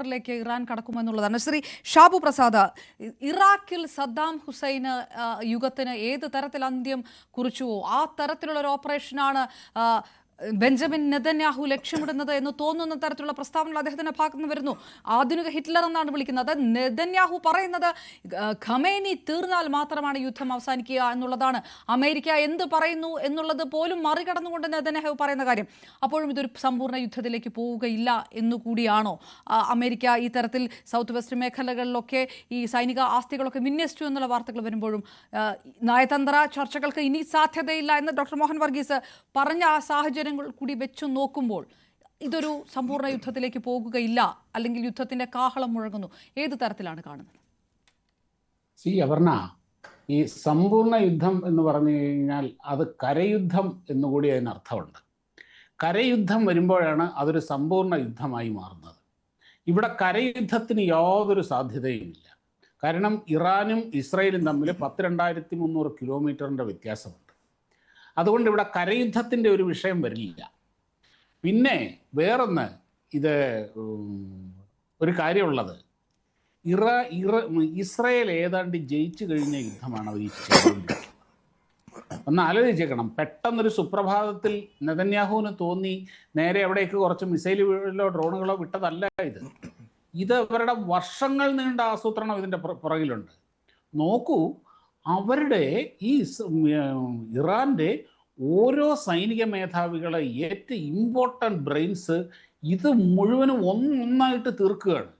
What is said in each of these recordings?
ിലേക്ക് Iran കടക്കുമെന്നുള്ളതാണ്. ശ്രീ ഷാബു പ്രസാദ് ഇറാഖിൽ Saddam ഹുസൈന് യുഗത്തിന് ഏത് തരത്തിൽ അന്ത്യം കുറിച്ചുവോ ആ തരത്തിലുള്ള ഒരു ഓപ്പറേഷനാണ് ബെഞ്ചമിൻ നെതന്യാഹു ലക്ഷ്യമിടുന്നത് എന്ന് തോന്നുന്ന തരത്തിലുള്ള പ്രസ്താവനകൾ അദ്ദേഹത്തിന്റെ ഭാഗത്ത് നിന്ന് വരുന്നു. ആധുനിക ഹിറ്റ്ലർ എന്നാണ് വിളിക്കുന്നത്. നെതന്യാഹു പറയുന്നത് ഖമേനി തീർന്നാൽ മാത്രമാണ് യുദ്ധം അവസാനിക്കുക എന്നുള്ളതാണ്. അമേരിക്ക എന്ത് പറയുന്നു എന്നുള്ളത് പോലും മറികടന്നുകൊണ്ട് നെതന്യാഹു പറയുന്ന കാര്യം. അപ്പോഴും ഇതൊരു സമ്പൂർണ യുദ്ധത്തിലേക്ക് പോവുകയില്ല എന്നുകൂടിയാണോ അമേരിക്ക ഈ തരത്തിൽ സൗത്ത് വെസ്റ്റ് മേഖലകളിലൊക്കെ ഈ സൈനിക ആസ്തികളൊക്കെ വിന്യസിച്ചു എന്നുള്ള വാർത്തകൾ വരുമ്പോഴും നയതന്ത്ര ചർച്ചകൾക്ക് ഇനി സാധ്യതയില്ല എന്ന് ഡോക്ടർ മോഹൻ വർഗീസ് പറഞ്ഞ ആ സാഹചര്യങ്ങൾ കൂടി വെച്ചു നോക്കുമ്പോൾ ഇതൊരു സമ്പൂർണ യുദ്ധത്തിലേക്ക് പോകുകയില്ല അല്ലെങ്കിൽ യുദ്ധത്തിന്റെ കാഹളം മുഴങ്ങുന്നു. ഏത് തരത്തിലാണ് കാണുന്നത്? സി അവർണ ഈ സമ്പൂർണ യുദ്ധം എന്ന് പറഞ്ഞു കഴിഞ്ഞാൽ അത് കരയുദ്ധം എന്നുകൂടി അതിനർത്ഥമുണ്ട്. കരയുദ്ധം വരുമ്പോഴാണ് അതൊരു സമ്പൂർണ യുദ്ധമായി മാറുന്നത്. ഇവിടെ കരയുദ്ധത്തിന് യാതൊരു സാധ്യതയുമില്ല. കാരണം ഇറാനും ഇസ്രയേലും തമ്മിൽ പത്ത് രണ്ടായിരത്തി മുന്നൂറ് കിലോമീറ്ററിന്റെ വ്യത്യാസമുണ്ട്. അതുകൊണ്ട് ഇവിടെ കരയുദ്ധത്തിന്റെ ഒരു വിഷയം വരില്ല. പിന്നെ വേറൊന്ന് ഇത് ഒരു കാര്യമുള്ളത്. ഇറ ഇറ ഇസ്രയേൽ ഏതാണ്ട് ജയിച്ചു കഴിഞ്ഞ യുദ്ധമാണ് അവർ ഈ ഒന്ന് ആലോചിച്ചേക്കണം. പെട്ടെന്നൊരു സുപ്രഭാതത്തിൽ നെതന്യാഹുവിന് തോന്നി നേരെ അവിടേക്ക് കുറച്ച് മിസൈലുകളോ ഡ്രോണുകളോ വിട്ടതല്ല ഇത്. ഇത് അവരുടെ വർഷങ്ങൾ നീണ്ട ആസൂത്രണം ഇതിന്റെ പുറ- പുറകിലുണ്ട്. നോക്കൂ അവരുടെ ഈ ഇറാന്റെ ഓരോ സൈനിക മേധാവികളെ ഏറ്റവും ഇമ്പോർട്ടന്റ് ബ്രെയിൻസ് ഇത് മുഴുവനും ഒന്നൊന്നായിട്ട് തീർക്കുകയാണ്.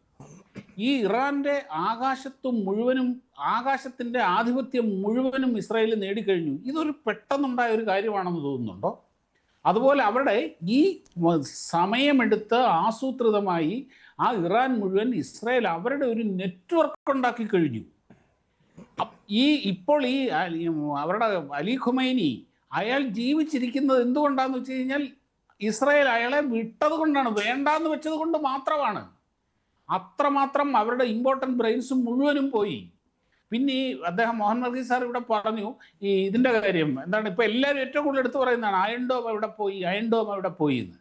ഈ ഇറാന്റെ ആകാശത്തും മുഴുവനും ആകാശത്തിന്റെ ആധിപത്യം മുഴുവനും ഇസ്രായേൽ നേടിക്കഴിഞ്ഞു. ഇതൊരു പെട്ടെന്നുണ്ടായ ഒരു കാര്യമാണെന്ന് തോന്നുന്നുണ്ടോ? അതുപോലെ അവരുടെ ഈ സമയമെടുത്ത് ആസൂത്രിതമായി ആ ഇറാൻ മുഴുവൻ ഇസ്രായേൽ അവരുടെ ഒരു നെറ്റ്വർക്ക് ഉണ്ടാക്കി കഴിഞ്ഞു. ഈ ഇപ്പോൾ ഈ അവരുടെ അലി ഖുമൈനി അയാൾ ജീവിച്ചിരിക്കുന്നത് എന്തുകൊണ്ടാന്ന് വെച്ച് കഴിഞ്ഞാൽ ഇസ്രായേൽ അയാളെ വിട്ടത് കൊണ്ടാണ് വേണ്ടാന്ന് വെച്ചത് കൊണ്ട് മാത്രമാണ്. അത്രമാത്രം അവരുടെ ഇമ്പോർട്ടന്റ് ബ്രെയിൻസ് മുഴുവനും പോയി. പിന്നെ ഈ അദ്ദേഹം മോഹൻ വർഗീസ് സാർ ഇവിടെ പറഞ്ഞു ഈ ഇതിന്റെ കാര്യം എന്താണ് ഇപ്പം എല്ലാവരും ഏറ്റവും കൂടുതൽ എടുത്തു പറയുന്നതാണ് അയൺ ഡോം എവിടെ പോയി അയൺ ഡോം എവിടെ പോയി എന്ന്.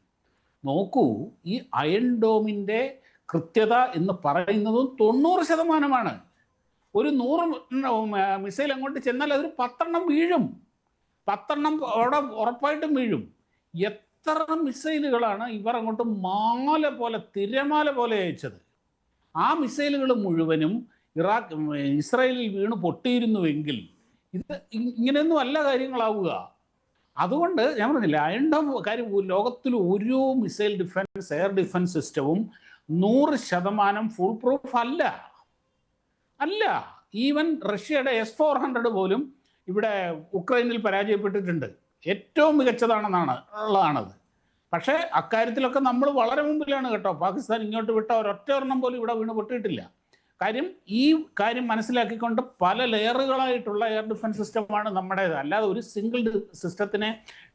നോക്കൂ ഈ അയൺ ഡോമിന്റെ കൃത്യത എന്ന് പറയുന്നതും തൊണ്ണൂറ് ശതമാനമാണ്. ഒരു നൂറ് മിസൈൽ അങ്ങോട്ട് ചെന്നാൽ അതൊരു പത്തെണ്ണം വീഴും. പത്തെണ്ണം അവിടെ ഉറപ്പായിട്ടും വീഴും. എത്ര മിസൈലുകളാണ് ഇവർ അങ്ങോട്ട് മാല പോലെ തിരമാല പോലെ അയച്ചത്. ആ മിസൈലുകൾ മുഴുവനും ഇറാഖ് ഇസ്രായേലിൽ വീണ് പൊട്ടിയിരുന്നുവെങ്കിൽ ഇത് ഇങ്ങനെയൊന്നും അല്ല കാര്യങ്ങളാവുക. അതുകൊണ്ട് ഞാൻ പറഞ്ഞില്ല അയണ്ട കാര്യം ലോകത്തിൽ ഒരു മിസൈൽ ഡിഫൻസ് എയർ ഡിഫൻസ് സിസ്റ്റവും നൂറ് ശതമാനം ഫുൾ പ്രൂഫ് അല്ല. അല്ല ഈവൻ റഷ്യയുടെ എസ് ഫോർ ഹൺഡ്രഡ് പോലും ഇവിടെ ഉക്രൈനിൽ പരാജയപ്പെട്ടിട്ടുണ്ട്. ഏറ്റവും മികച്ചതാണെന്നാണ് ഉള്ളതാണത്. പക്ഷേ അക്കാര്യത്തിലൊക്കെ നമ്മൾ വളരെ മുമ്പിലാണ് കേട്ടോ. പാകിസ്ഥാൻ ഇങ്ങോട്ട് വിട്ട ഒരൊറ്റ ഒരെണ്ണം പോലും ഇവിടെ വീണ് പൊട്ടിയിട്ടില്ല. കാര്യം ഈ കാര്യം മനസ്സിലാക്കിക്കൊണ്ട് പല ലെയറുകളായിട്ടുള്ള എയർ ഡിഫൻസ് സിസ്റ്റമാണ് നമ്മുടേത്. അല്ലാതെ ഒരു സിംഗിൾ സിസ്റ്റത്തിനെ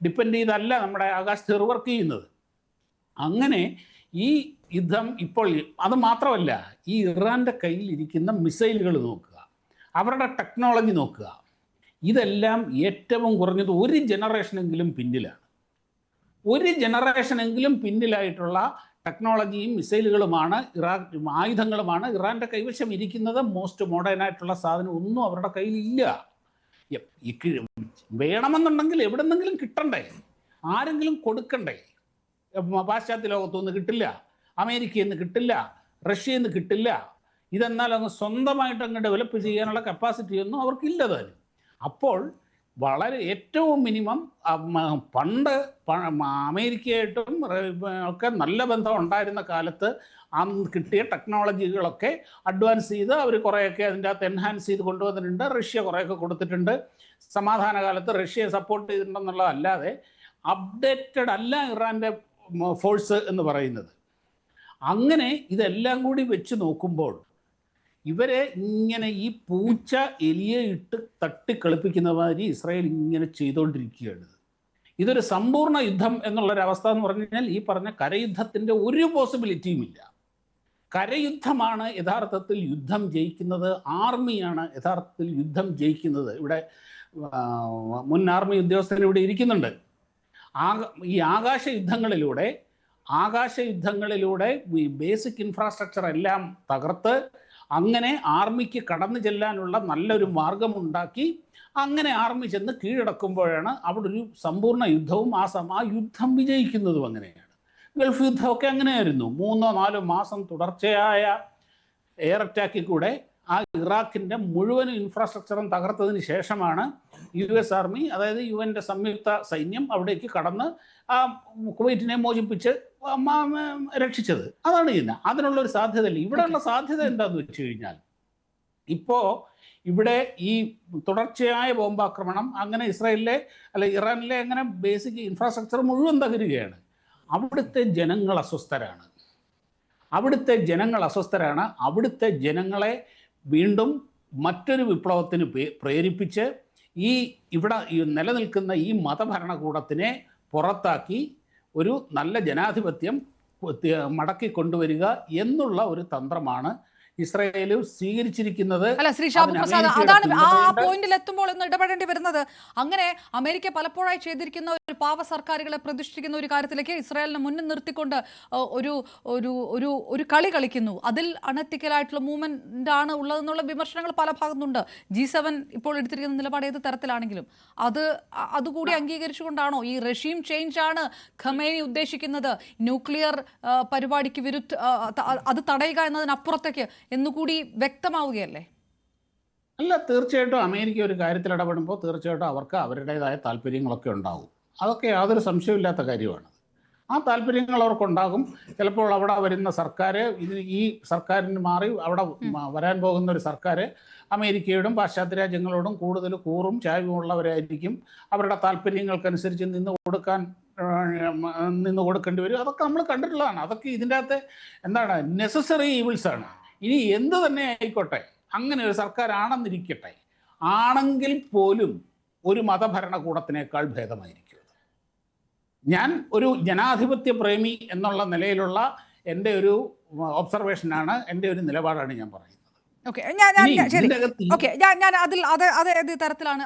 ഡിപ്പെൻഡ് ചെയ്തല്ല നമ്മുടെ ആകാശത്ത് വർക്ക് ചെയ്യുന്നത്. അങ്ങനെ ഈ യുദ്ധം ഇപ്പോൾ അത് മാത്രമല്ല ഈ ഇറാന്റെ കയ്യിൽ ഇരിക്കുന്ന മിസൈലുകൾ നോക്കുക അവരുടെ ടെക്നോളജി നോക്കുക. ഇതെല്ലാം ഏറ്റവും കുറഞ്ഞത് ഒരു ജനറേഷനെങ്കിലും പിന്നിലാണ്. ഒരു ജനറേഷനെങ്കിലും പിന്നിലായിട്ടുള്ള ടെക്നോളജിയും മിസൈലുകളുമാണ് ഇറാൻ ആയുധങ്ങളുമാണ് ഇറാന്റെ കൈവശം ഇരിക്കുന്നത്. മോസ്റ്റ് മോഡേൺ ആയിട്ടുള്ള സാധനം ഒന്നും അവരുടെ കയ്യിലില്ല. വേണമെന്നുണ്ടെങ്കിൽ എവിടെന്നെങ്കിലും കിട്ടണ്ടേ? ആരെങ്കിലും കൊടുക്കണ്ടേ? പാശ്ചാത്യ ലോകത്തൊന്നും കിട്ടില്ല. അമേരിക്കയിൽ നിന്ന് കിട്ടില്ല. റഷ്യയിൽ നിന്ന് കിട്ടില്ല. ഇതെന്നാൽ അന്ന് സ്വന്തമായിട്ട് അങ്ങ് ഡെവലപ്പ് ചെയ്യാനുള്ള കപ്പാസിറ്റി ഒന്നും അവർക്കില്ല താനും. അപ്പോൾ വളരെ ഏറ്റവും മിനിമം പണ്ട് അമേരിക്കയായിട്ടും ഒക്കെ നല്ല ബന്ധം ഉണ്ടായിരുന്ന കാലത്ത് അന്ന് കിട്ടിയ ടെക്നോളജികളൊക്കെ അഡ്വാൻസ് ചെയ്ത് അവർ കുറേയൊക്കെ അതിന്റെ അകത്ത് എൻഹാൻസ് ചെയ്ത് കൊണ്ടുവന്നിട്ടുണ്ട്. റഷ്യ കുറേയൊക്കെ കൊടുത്തിട്ടുണ്ട്. സമാധാന കാലത്ത് റഷ്യയെ സപ്പോർട്ട് ചെയ്തിട്ടുണ്ടെന്നുള്ളതല്ലാതെ അപ്ഡേറ്റഡ് അല്ല ഇറാന്റെ ഫോഴ്സ് എന്ന് പറയുന്നത്. അങ്ങനെ ഇതെല്ലാം കൂടി വെച്ച് നോക്കുമ്പോൾ ഇവരെ ഇങ്ങനെ ഈ പൂച്ച എലിയെ ഇട്ട് തട്ടിക്കളിപ്പിക്കുന്ന മാതിരി ഇസ്രായേൽ ഇങ്ങനെ ചെയ്തുകൊണ്ടിരിക്കുകയാണ് ഇതൊരു സമ്പൂർണ യുദ്ധം എന്നുള്ളൊരവസ്ഥ എന്ന് പറഞ്ഞു കഴിഞ്ഞാൽ ഈ പറഞ്ഞ കരയുദ്ധത്തിന്റെ ഒരു പോസിബിലിറ്റിയും ഇല്ല. കരയുദ്ധമാണ് യഥാർത്ഥത്തിൽ യുദ്ധം ജയിക്കുന്നത്. ആർമിയാണ് യഥാർത്ഥത്തിൽ യുദ്ധം ജയിക്കുന്നത്. ഇവിടെ മുൻ ആർമി ഉദ്യോഗസ്ഥൻ ഇവിടെ ഇരിക്കുന്നുണ്ട്. ഈ ആകാശ യുദ്ധങ്ങളിലൂടെ ആകാശ യുദ്ധങ്ങളിലൂടെ ഈ ബേസിക് ഇൻഫ്രാസ്ട്രക്ചർ എല്ലാം തകർത്ത് അങ്ങനെ ആർമിക്ക് കടന്നു ചെല്ലാനുള്ള നല്ലൊരു മാർഗമുണ്ടാക്കി അങ്ങനെ ആർമി ചെന്ന് കീഴടക്കുമ്പോഴാണ് അവിടെ ഒരു സമ്പൂർണ യുദ്ധവും ആ സം ആ യുദ്ധം വിജയിക്കുന്നതും അങ്ങനെയാണ്. ഗൾഫ് യുദ്ധമൊക്കെ അങ്ങനെയായിരുന്നു. മൂന്നോ നാലോ മാസം തുടർച്ചയായ എയർ അറ്റാക്കിൽ കൂടെ ആ ഇറാഖിന്റെ മുഴുവൻ ഇൻഫ്രാസ്ട്രക്ചറും തകർത്തതിന് ശേഷമാണ് യു എസ് ആർമി അതായത് യു എന്റെ സംയുക്ത സൈന്യം അവിടേക്ക് കടന്ന് ആ കുവൈറ്റിനെ മോചിപ്പിച്ച് രക്ഷിച്ചത്. അതാണ് ചെയ്യുന്നത് സാധ്യത സാധ്യതയില്ല. ഇവിടെയുള്ള സാധ്യത എന്താണെന്ന് വെച്ച് കഴിഞ്ഞാൽ ഇപ്പോൾ ഇവിടെ ഈ തുടർച്ചയായ ബോംബാക്രമണം അങ്ങനെ ഇസ്രായേലിലെ അല്ല ഇറാനിലെ അങ്ങനെ ബേസിക് ഇൻഫ്രാസ്ട്രക്ചർ മുഴുവൻ തകരുകയാണ്. അവിടുത്തെ ജനങ്ങൾ അസ്വസ്ഥരാണ്. അവിടുത്തെ ജനങ്ങൾ അസ്വസ്ഥരാണ്. അവിടുത്തെ ജനങ്ങളെ വീണ്ടും മറ്റൊരു വിപ്ലവത്തിന് പ്രേരിപ്പിച്ച് ഈ ഇവിടെ നിലനിൽക്കുന്ന ഈ മതഭരണകൂടത്തിനെ പുറത്താക്കി ഒരു നല്ല ജനാധിപത്യം മടക്കി കൊണ്ടുവരിക എന്നുള്ള ഒരു തന്ത്രമാണ് ഇസ്രയേൽ സ്വീകരിച്ചിരിക്കുന്നത് അല്ല ശ്രീ ഷാബു പ്രസാദ് അതാണ് ആ പോയിന്റിൽ എത്തുമ്പോൾ ഒന്ന് ഇടപെടേണ്ടി വരുന്നത്. അങ്ങനെ അമേരിക്ക പലപ്പോഴായി ചെയ്തിരിക്കുന്ന ഒരു പാവ സർക്കാരുകളെ പ്രതിഷ്ഠിക്കുന്ന ഒരു കാര്യത്തിലേക്ക് ഇസ്രായേലിനെ മുന്നിൽ നിർത്തിക്കൊണ്ട് ഒരു ഒരു ഒരു ഒരു കളി കളിക്കുന്നു. അതിൽ അണത്തിക്കലായിട്ടുള്ള മൂവ്മെന്റ് ആണ് ഉള്ളതെന്നുള്ള വിമർശനങ്ങൾ പല ഭാഗത്തുണ്ട്. ജി സെവൻ ഇപ്പോൾ എടുത്തിരിക്കുന്ന നിലപാട് ഏത് തരത്തിലാണെങ്കിലും. അത് അതുകൂടി അംഗീകരിച്ചുകൊണ്ടാണോ ഈ റഷീം ചേഞ്ച് ആണ് ഖമേനി ഉദ്ദേശിക്കുന്നത്? ന്യൂക്ലിയർ പരിപാടിക്ക് വിരുദ്ധ അത് തടയുക എന്നതിനപ്പുറത്തേക്ക് എന്നുകൂടി വ്യക്തമാവുകയല്ലേ? അല്ല തീർച്ചയായിട്ടും അമേരിക്ക ഒരു കാര്യത്തിൽ ഇടപെടുമ്പോൾ തീർച്ചയായിട്ടും അവർക്ക് അവരുടേതായ താല്പര്യങ്ങളൊക്കെ ഉണ്ടാവും. അതൊക്കെ യാതൊരു സംശയമില്ലാത്ത കാര്യമാണ്. ആ താല്പര്യങ്ങൾ അവർക്കുണ്ടാകും. ചിലപ്പോൾ അവിടെ വരുന്ന സർക്കാർ ഇതിന് ഈ സർക്കാരിന് മാറി അവിടെ വരാൻ പോകുന്ന ഒരു സർക്കാർ അമേരിക്കയോടും പാശ്ചാത്യ രാജ്യങ്ങളോടും കൂടുതൽ കൂറും ചായവുമുള്ളവരായിരിക്കും അവരുടെ താല്പര്യങ്ങൾക്കനുസരിച്ച് നിന്ന് കൊടുക്കാൻ നിന്ന് കൊടുക്കേണ്ടി വരും. അതൊക്കെ നമ്മൾ കണ്ടിട്ടുള്ളതാണ്. അതൊക്കെ ഇതിന്റെ അകത്ത് എന്താണ് നെസസറി ഈവിൾസ് ആണ്. ഇനി എന്ത് തന്നെ ആയിക്കോട്ടെ അങ്ങനെ ഒരു സർക്കാരാണെന്നിരിക്കട്ടെ ആണെങ്കിൽ പോലും ഒരു മതഭരണകൂടത്തിനേക്കാൾ ഭേദമായിരിക്കും ഞാൻ ഒരു ജനാധിപത്യ പ്രേമി എന്നുള്ള നിലയിലുള്ള എന്റെ ഒരു ഒബ്സർവേഷനാണ് എന്റെ ഒരു നിലപാടാണ് ഞാൻ പറയുന്നത്. ഓക്കെ ഞാൻ ശരി. ഓക്കെ ഞാൻ ഞാൻ അതിൽ അത് അതേത് തരത്തിലാണ്